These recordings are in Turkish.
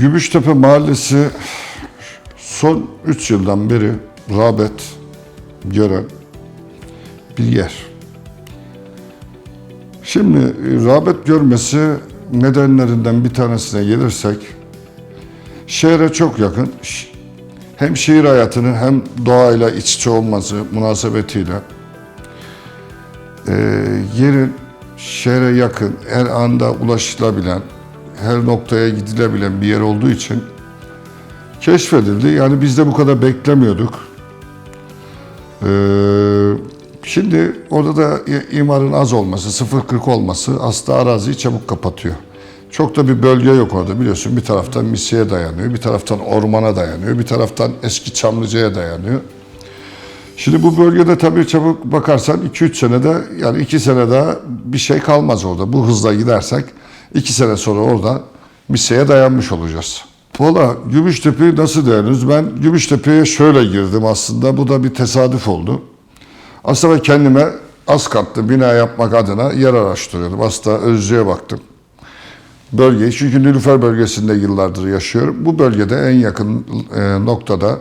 Gümüştepe Mahallesi son 3 yıldan beri rağbet gören bir yer. Şimdi e, rağbet görmesi nedenlerinden bir tanesine gelirsek, şehre çok yakın, hem şehir hayatının hem doğayla iç içe olması münasebetiyle e, yerin şehre yakın, her anda ulaşılabilen, her noktaya gidilebilen bir yer olduğu için keşfedildi. Yani biz de bu kadar beklemiyorduk. Ee, şimdi orada da imarın az olması, 0.40 olması aslında araziyi çabuk kapatıyor. Çok da bir bölge yok orada biliyorsun. Bir taraftan Misya'ya dayanıyor, bir taraftan ormana dayanıyor, bir taraftan eski Çamlıca'ya dayanıyor. Şimdi bu bölgede tabii çabuk bakarsan 2-3 senede yani 2 sene daha bir şey kalmaz orada. Bu hızla gidersek 2 sene sonra orada Misya'ya dayanmış olacağız. Valla Gümüştepe'yi nasıl değerlendiriyoruz? Ben Gümüştepe'ye şöyle girdim aslında. Bu da bir tesadüf oldu. Aslında kendime az katlı bina yapmak adına yer araştırıyordum. Aslında Özlü'ye baktım. Bölgeyi, çünkü Nilüfer bölgesinde yıllardır yaşıyorum. Bu bölgede en yakın e, noktada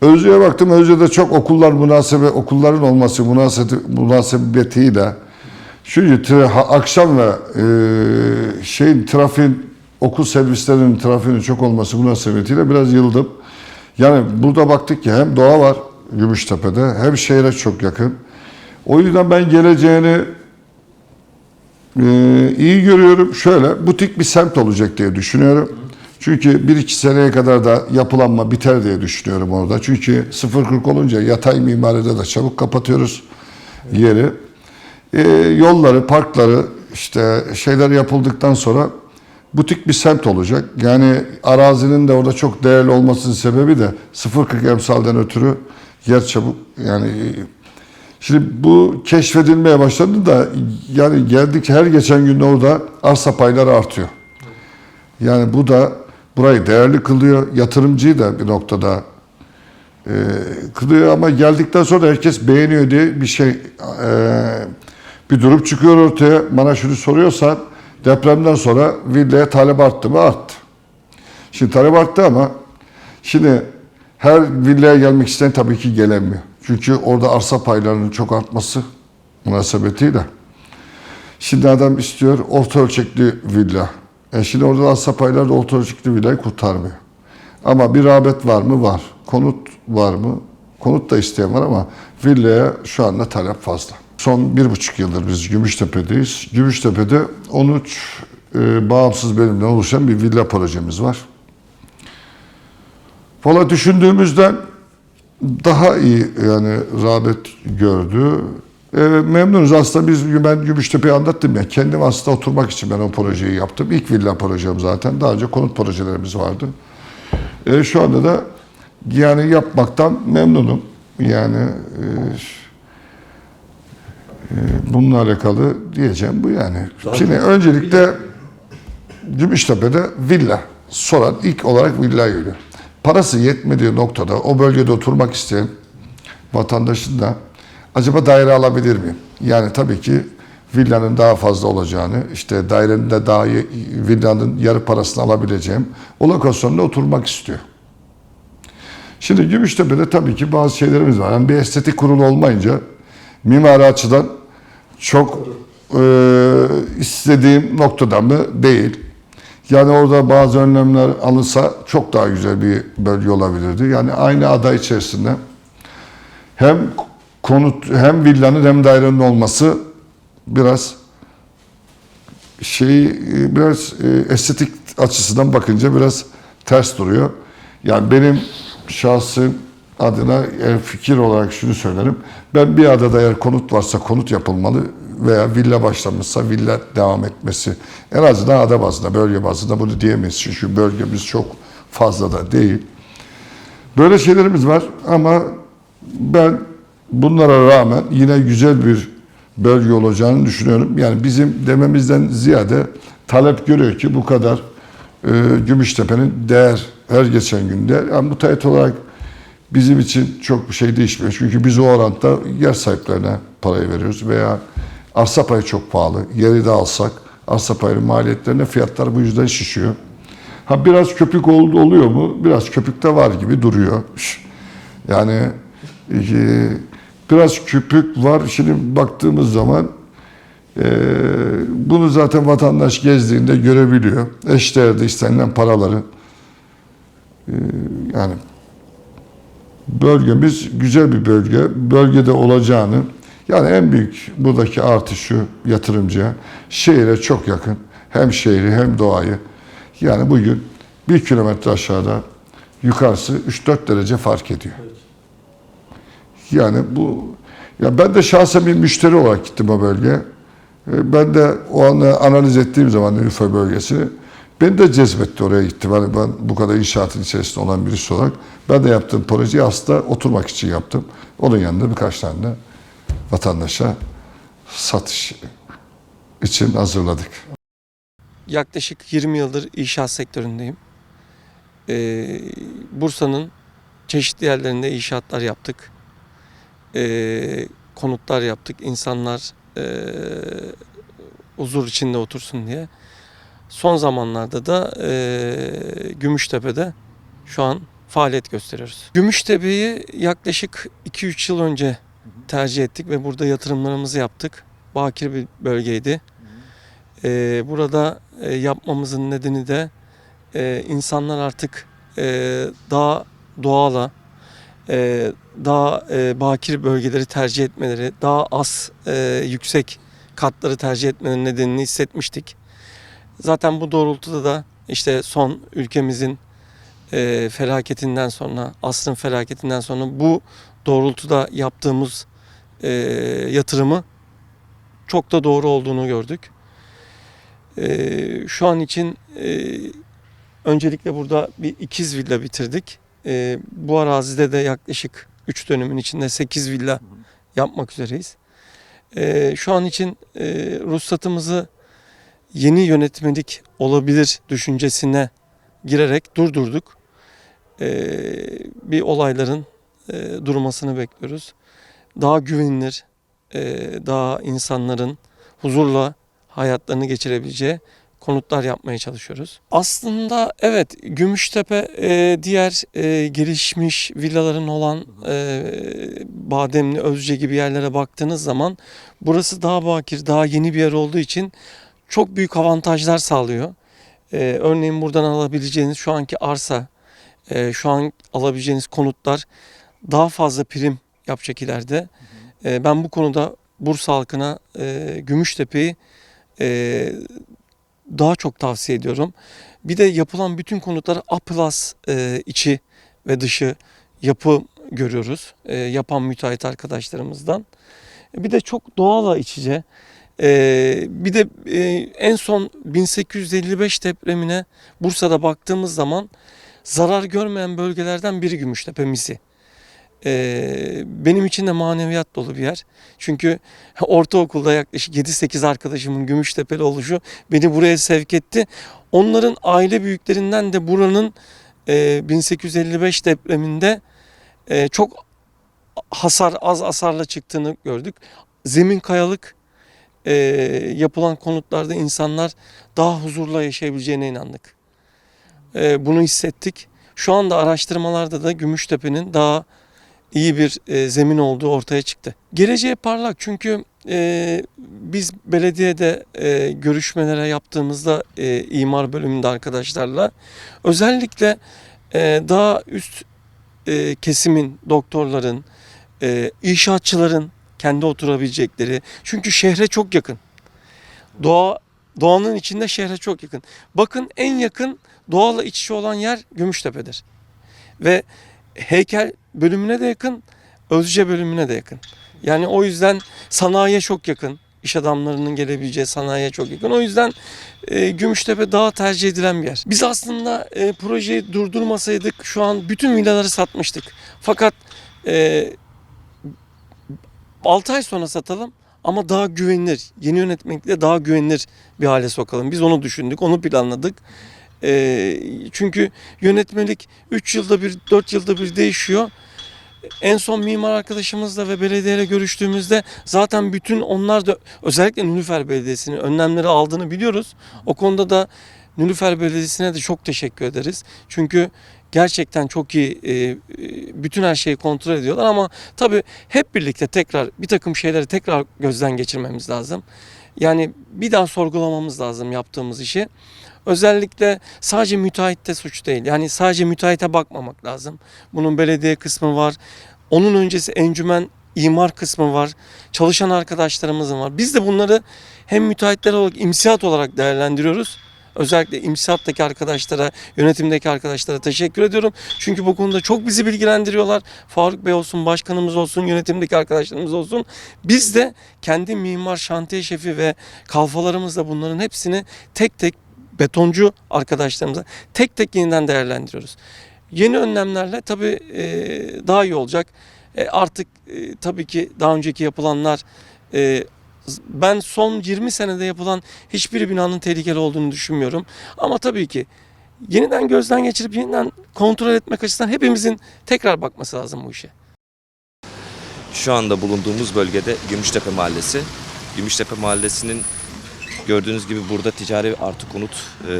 Özlü'ye baktım. Özlü'de çok okullar münasebe, okulların olması münasebeti, münasebetiyle çünkü tra- akşam ve e, şeyin trafiğin okul servislerinin trafiğinin çok olması münasebetiyle biraz yıldım. Yani burada baktık ki hem doğa var Gümüştepe'de hem şehre çok yakın. O yüzden ben geleceğini ee, iyi görüyorum. Şöyle butik bir semt olacak diye düşünüyorum. Çünkü bir iki seneye kadar da yapılanma biter diye düşünüyorum orada. Çünkü 0.40 olunca yatay mimaride de çabuk kapatıyoruz yeri. Ee, yolları, parkları işte şeyler yapıldıktan sonra butik bir semt olacak. Yani arazinin de orada çok değerli olmasının sebebi de 0.40 emsalden ötürü yer çabuk yani Şimdi bu keşfedilmeye başladı da yani geldik her geçen gün orada arsa payları artıyor. Yani bu da burayı değerli kılıyor. Yatırımcıyı da bir noktada e, kılıyor ama geldikten sonra herkes beğeniyor diye bir şey e, bir durum çıkıyor ortaya. Bana şunu soruyorsan depremden sonra villaya talep arttı mı? Arttı. Şimdi talep arttı ama şimdi her villaya gelmek isteyen tabii ki gelemiyor. Çünkü orada arsa paylarının çok artması münasebetiyle. Şimdi adam istiyor orta ölçekli villa. E şimdi orada arsa payları da orta ölçekli villayı kurtarmıyor. Ama bir rağbet var mı? Var. Konut var mı? Konut da isteyen var ama villaya şu anda talep fazla. Son bir buçuk yıldır biz Gümüştepe'deyiz. Gümüştepe'de 13 e, bağımsız bölümden oluşan bir villa projemiz var. Valla düşündüğümüzden daha iyi yani rağbet gördü. E, memnunuz aslında biz ben Gümüştepe'yi anlattım ya. Kendim aslında oturmak için ben o projeyi yaptım. İlk villa projem zaten. Daha önce konut projelerimiz vardı. E, şu anda da yani yapmaktan memnunum. Yani e, bununla alakalı diyeceğim bu yani. Şimdi öncelikle Gümüştepe'de villa. Soran ilk olarak villa geliyor. Parası yetmediği noktada o bölgede oturmak isteyen vatandaşın da acaba daire alabilir miyim? Yani tabii ki villanın daha fazla olacağını, işte dairenin de daha villanın yarı parasını alabileceğim o lokasyonda oturmak istiyor. Şimdi Gümüştepe'de tabii ki bazı şeylerimiz var. Yani bir estetik kurulu olmayınca mimari açıdan çok e, istediğim noktada mı değil. Yani orada bazı önlemler alınsa çok daha güzel bir bölge olabilirdi. Yani aynı ada içerisinde hem konut hem villanın hem dairenin olması biraz şey biraz e, estetik açısından bakınca biraz ters duruyor. Yani benim şahsım adına fikir olarak şunu söylerim. Ben bir adada eğer konut varsa konut yapılmalı veya villa başlamışsa villa devam etmesi. En azından ada bazında, bölge bazında bunu diyemeyiz. Çünkü bölgemiz çok fazla da değil. Böyle şeylerimiz var ama ben bunlara rağmen yine güzel bir bölge olacağını düşünüyorum. Yani bizim dememizden ziyade talep görüyor ki bu kadar e, Gümüştepe'nin değer her geçen günde. Yani müteahhit olarak bizim için çok bir şey değişmiyor. Çünkü biz o oranda yer sahiplerine parayı veriyoruz veya arsa payı çok pahalı. Yeri de alsak arsa payı maliyetlerine fiyatlar bu yüzden şişiyor. Ha biraz köpük oldu oluyor mu? Biraz köpük de var gibi duruyor. Yani e, biraz köpük var. Şimdi baktığımız zaman e, bunu zaten vatandaş gezdiğinde görebiliyor. Eşdeğerde istenilen paraları e, yani bölgemiz güzel bir bölge. Bölgede olacağını yani en büyük buradaki artış şu yatırımcıya şehire çok yakın. Hem şehri hem doğayı. Yani bugün bir kilometre aşağıda yukarısı 3-4 derece fark ediyor. Yani bu ya ben de şahsen bir müşteri olarak gittim o bölgeye. E, Ben de o anı analiz ettiğim zaman Nilüfer bölgesini beni de cezbetti oraya gittim. Hani ben bu kadar inşaatın içerisinde olan birisi olarak ben de yaptığım projeyi aslında oturmak için yaptım. Onun yanında birkaç tane de vatandaşa satış için hazırladık. Yaklaşık 20 yıldır inşaat sektöründeyim. Ee, Bursa'nın çeşitli yerlerinde inşaatlar yaptık. Ee, konutlar yaptık. İnsanlar ee, huzur içinde otursun diye. Son zamanlarda da ee, Gümüştepe'de şu an faaliyet gösteriyoruz. Gümüştepe'yi yaklaşık 2-3 yıl önce tercih ettik ve burada yatırımlarımızı yaptık. Bakir bir bölgeydi. Ee, burada e, yapmamızın nedeni de e, insanlar artık e, daha doğala, e, daha e, bakir bölgeleri tercih etmeleri, daha az e, yüksek katları tercih etmenin nedenini hissetmiştik. Zaten bu doğrultuda da işte son ülkemizin e, felaketinden sonra, asrın felaketinden sonra bu doğrultuda yaptığımız e, yatırımı çok da doğru olduğunu gördük. Ee, şu an için e, öncelikle burada bir ikiz villa bitirdik. Ee, bu arazide de yaklaşık 3 dönümün içinde 8 villa yapmak üzereyiz. Ee, şu an için e, ruhsatımızı yeni yönetmelik olabilir düşüncesine girerek durdurduk. Ee, bir olayların e, durmasını bekliyoruz. Daha güvenilir, e, daha insanların huzurla hayatlarını geçirebileceği konutlar yapmaya çalışıyoruz. Aslında evet Gümüştepe e, diğer e, gelişmiş villaların olan e, Bademli, Özce gibi yerlere baktığınız zaman burası daha bakir, daha yeni bir yer olduğu için çok büyük avantajlar sağlıyor. E, örneğin buradan alabileceğiniz şu anki arsa, e, şu an alabileceğiniz konutlar daha fazla prim yapacak ileride. E, ben bu konuda Bursa halkına e, Gümüştepe'yi e, daha çok tavsiye ediyorum. Bir de yapılan bütün konutlara A plus e, içi ve dışı yapı görüyoruz. E, yapan müteahhit arkadaşlarımızdan. Bir de çok doğala iç içe. E, bir de e, en son 1855 depremine Bursa'da baktığımız zaman zarar görmeyen bölgelerden biri Gümüştepe Misi. Ee, benim için de maneviyat dolu bir yer. Çünkü ortaokulda yaklaşık 7-8 arkadaşımın Gümüştepeli oluşu beni buraya sevk etti. Onların aile büyüklerinden de buranın e, 1855 depreminde e, çok hasar az hasarla çıktığını gördük. Zemin kayalık e, yapılan konutlarda insanlar daha huzurla yaşayabileceğine inandık. E, bunu hissettik. Şu anda araştırmalarda da Gümüştepe'nin daha iyi bir e, zemin olduğu ortaya çıktı. Geleceğe parlak çünkü e, biz belediyede e, görüşmelere yaptığımızda e, imar bölümünde arkadaşlarla özellikle e, daha üst e, kesimin, doktorların, e, inşaatçıların kendi oturabilecekleri çünkü şehre çok yakın. Doğa doğanın içinde şehre çok yakın. Bakın en yakın doğalla iç içe olan yer Gümüştepe'dir. Ve heykel bölümüne de yakın, Özce bölümüne de yakın. Yani o yüzden sanayiye çok yakın. İş adamlarının gelebileceği sanayiye çok yakın. O yüzden e, Gümüştepe daha tercih edilen bir yer. Biz aslında e, projeyi durdurmasaydık şu an bütün villaları satmıştık. Fakat e, 6 ay sonra satalım ama daha güvenilir, yeni yönetmekle daha güvenilir bir hale sokalım. Biz onu düşündük, onu planladık. E, çünkü yönetmelik 3 yılda bir, 4 yılda bir değişiyor. En son mimar arkadaşımızla ve belediyeyle görüştüğümüzde zaten bütün onlar da özellikle Nülüfer Belediyesi'nin önlemleri aldığını biliyoruz. O konuda da Nülüfer Belediyesi'ne de çok teşekkür ederiz. Çünkü gerçekten çok iyi e, e, bütün her şeyi kontrol ediyorlar ama tabii hep birlikte tekrar bir takım şeyleri tekrar gözden geçirmemiz lazım. Yani bir daha sorgulamamız lazım yaptığımız işi. Özellikle sadece müteahhitte suç değil. Yani sadece müteahhite bakmamak lazım. Bunun belediye kısmı var. Onun öncesi encümen imar kısmı var. Çalışan arkadaşlarımızın var. Biz de bunları hem müteahhitler olarak, imsiyat olarak değerlendiriyoruz. Özellikle imsiyattaki arkadaşlara, yönetimdeki arkadaşlara teşekkür ediyorum. Çünkü bu konuda çok bizi bilgilendiriyorlar. Faruk Bey olsun, başkanımız olsun, yönetimdeki arkadaşlarımız olsun. Biz de kendi mimar, şantiye şefi ve kalfalarımızla bunların hepsini tek tek betoncu arkadaşlarımıza tek tek yeniden değerlendiriyoruz. Yeni önlemlerle tabii e, daha iyi olacak. E, artık e, tabii ki daha önceki yapılanlar e, ben son 20 senede yapılan hiçbir binanın tehlikeli olduğunu düşünmüyorum. Ama tabii ki yeniden gözden geçirip yeniden kontrol etmek açısından hepimizin tekrar bakması lazım bu işe. Şu anda bulunduğumuz bölgede Gümüştepe Mahallesi. Gümüştepe Mahallesi'nin gördüğünüz gibi burada ticari artı konut e,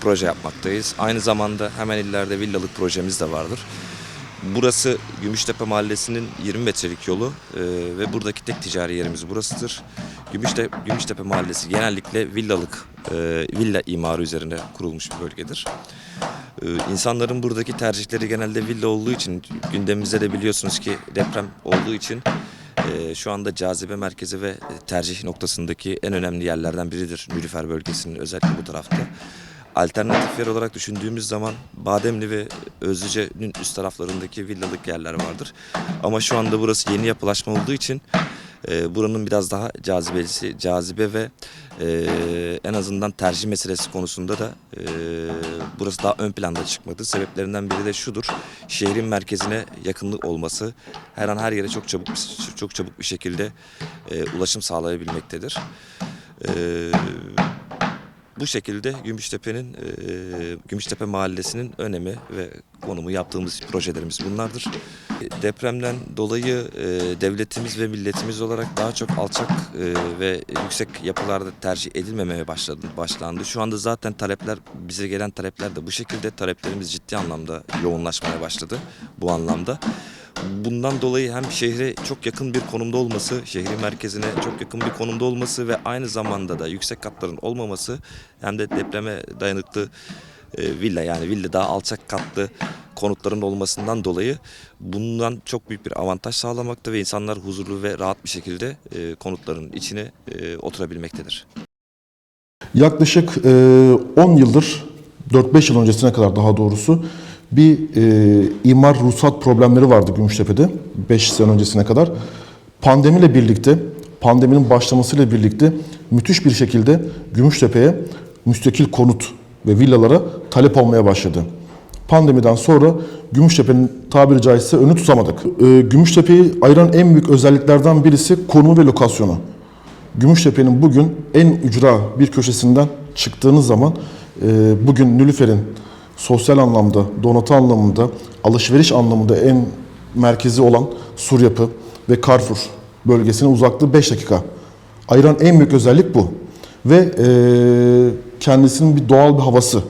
proje yapmaktayız. Aynı zamanda hemen ileride villalık projemiz de vardır. Burası Gümüştepe Mahallesi'nin 20 metrelik yolu e, ve buradaki tek ticari yerimiz burasıdır. Gümüşte, Gümüştepe Mahallesi genellikle villalık, e, villa imarı üzerine kurulmuş bir bölgedir. Ee, İnsanların buradaki tercihleri genelde villa olduğu için gündemimizde de biliyorsunuz ki deprem olduğu için e, şu anda cazibe merkezi ve tercih noktasındaki en önemli yerlerden biridir Nülüfer bölgesinin özellikle bu tarafta. Alternatifler olarak düşündüğümüz zaman Bademli ve Özlüce'nin üst taraflarındaki villalık yerler vardır. Ama şu anda burası yeni yapılaşma olduğu için e, buranın biraz daha cazibesi, cazibe ve e, en azından tercih meselesi konusunda da e, burası daha ön planda çıkmadı. Sebeplerinden biri de şudur. Şehrin merkezine yakınlık olması her an her yere çok çabuk çok çabuk bir şekilde e, ulaşım sağlayabilmektedir. E, bu şekilde Gümüştepe'nin e, Gümüştepe Mahallesi'nin önemi ve konumu yaptığımız projelerimiz bunlardır. E, Depremden dolayı e, devletimiz ve milletimiz olarak daha çok alçak e, ve yüksek yapılarda tercih edilmemeye başladı, başlandı. Şu anda zaten talepler bize gelen talepler de bu şekilde taleplerimiz ciddi anlamda yoğunlaşmaya başladı bu anlamda. Bundan dolayı hem şehre çok yakın bir konumda olması, şehrin merkezine çok yakın bir konumda olması ve aynı zamanda da yüksek katların olmaması hem de depreme dayanıklı e, villa yani villa daha alçak katlı konutların olmasından dolayı bundan çok büyük bir avantaj sağlamakta ve insanlar huzurlu ve rahat bir şekilde e, konutların içine e, oturabilmektedir. Yaklaşık e, 10 yıldır, 4-5 yıl öncesine kadar daha doğrusu bir e, imar ruhsat problemleri vardı Gümüştepe'de 5 sene öncesine kadar. Pandemiyle birlikte, pandeminin başlamasıyla birlikte müthiş bir şekilde Gümüştepe'ye müstakil konut ve villalara talep olmaya başladı. Pandemiden sonra Gümüştepe'nin tabiri caizse önü tutamadık. E, Gümüştepe'yi ayıran en büyük özelliklerden birisi konumu ve lokasyonu. Gümüştepe'nin bugün en ücra bir köşesinden çıktığınız zaman e, bugün Nülüfer'in sosyal anlamda, donatı anlamında, alışveriş anlamında en merkezi olan Sur Yapı ve Carrefour bölgesine uzaklığı 5 dakika. Ayıran en büyük özellik bu. Ve e, kendisinin bir doğal bir havası.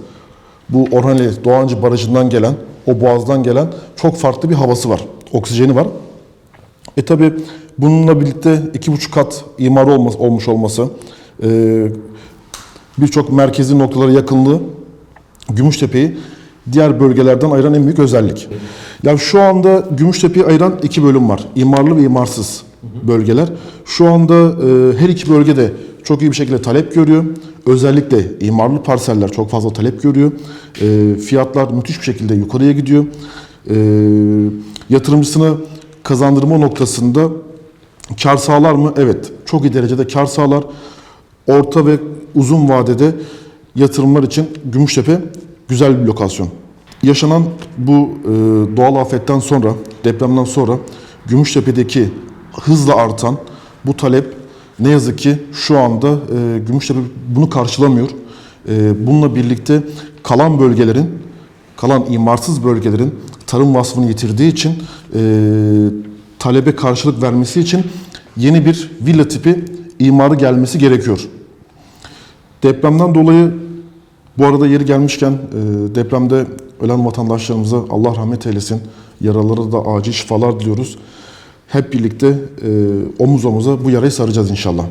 Bu Orhaneli Doğancı Barajı'ndan gelen, o boğazdan gelen çok farklı bir havası var. Oksijeni var. E tabi bununla birlikte iki buçuk kat imar olmuş olması, birçok merkezi noktalara yakınlığı Gümüştepe'yi diğer bölgelerden ayıran en büyük özellik. Ya şu anda Gümüştepe'yi ayıran iki bölüm var. İmarlı ve imarsız bölgeler. Şu anda e, her iki bölgede çok iyi bir şekilde talep görüyor. Özellikle imarlı parseller çok fazla talep görüyor. E, fiyatlar müthiş bir şekilde yukarıya gidiyor. E, yatırımcısını kazandırma noktasında kar sağlar mı? Evet. Çok iyi derecede kar sağlar. Orta ve uzun vadede yatırımlar için Gümüştepe güzel bir lokasyon. Yaşanan bu e, doğal afetten sonra, depremden sonra Gümüştepe'deki hızla artan bu talep ne yazık ki şu anda e, Gümüştepe bunu karşılamıyor. E, bununla birlikte kalan bölgelerin, kalan imarsız bölgelerin tarım vasfını yitirdiği için talebe karşılık vermesi için yeni bir villa tipi imarı gelmesi gerekiyor. Depremden dolayı Bu arada yeri gelmişken e, depremde ölen vatandaşlarımıza Allah rahmet eylesin. Yaralara da acil şifalar diliyoruz. Hep birlikte e, omuz omuza bu yarayı saracağız inşallah.